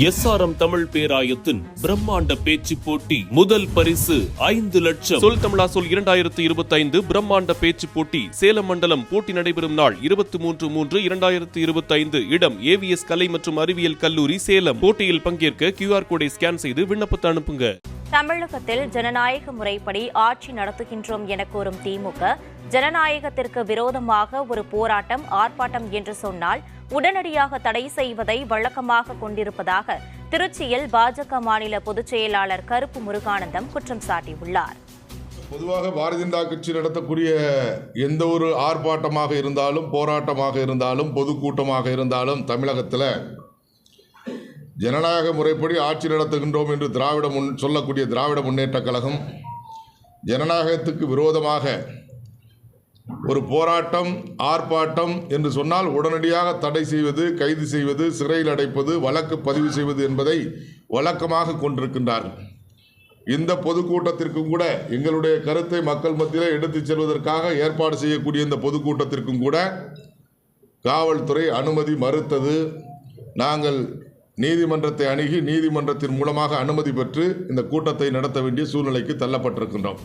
SRM Tamil பேராயத்தின் பிரம்மாண்ட பேச்சு போட்டி முதல் பரிசு ஐந்து லட்சம். சொல் தமிழா சொல் இரண்டாயிரத்து இருபத்தைந்து பிரம்மாண்ட பேச்சு போட்டி சேலம் மண்டலம் போட்டி நடைபெறும் நாள் இருபத்தி மூன்று மூன்று இரண்டாயிரத்து இருபத்தைந்து. இடம் ஏவிஎஸ் கலை மற்றும் அறிவியல் கல்லூரி சேலம். போட்டியில் பங்கேற்க கியூஆர் கோடை ஸ்கேன் செய்து விண்ணப்பத்தை அனுப்புங்க. தமிழகத்தில் ஜனநாயக முறைப்படி ஆட்சி நடத்துகின்றோம் என கூறும் திமுக ஜனநாயகத்திற்கு விரோதமாக ஒரு போராட்டம் ஆர்ப்பாட்டம் என்று சொன்னால் உடனடியாக தடை செய்வதை வழக்கமாக கொண்டிருப்பதாக திருச்சியில் பாஜக மாநில பொதுச் செயலாளர் கருப்பு முருகானந்தம் குற்றம் சாட்டியுள்ளார். பொதுவாக பாரதிய ஜனதா கட்சி நடத்தக்கூடிய எந்த ஒரு ஆர்ப்பாட்டமாக இருந்தாலும் போராட்டமாக இருந்தாலும் பொதுக்கூட்டமாக இருந்தாலும் தமிழகத்தில் ஜனநாயக முறைப்படி ஆட்சி நடத்துகின்றோம் என்று திராவிட முன் சொல்லக்கூடிய திராவிட முன்னேற்றக் கழகம் ஜனநாயகத்துக்கு விரோதமாக ஒரு போராட்டம் ஆர்ப்பாட்டம் என்று சொன்னால் உடனடியாக தடை செய்வது கைது செய்வது சிறையில் அடைப்பது வழக்கு பதிவு செய்வது என்பதை வழக்கமாக கொண்டிருக்கின்றார்கள். இந்த பொதுக்கூட்டத்திற்கும் கூட எங்களுடைய கருத்தை மக்கள் மத்தியில் எடுத்துச் செல்வதற்காக ஏற்பாடு செய்யக்கூடிய இந்த பொதுக்கூட்டத்திற்கும் கூட காவல்துறை அனுமதி மறுத்தது. நாங்கள் நீதிமன்றத்தை அணுகி நீதிமன்றத்தின் மூலமாக அனுமதி பெற்று இந்த கூட்டத்தை நடத்த வேண்டிய சூழ்நிலைக்கு தள்ளப்பட்டிருக்கின்றோம்.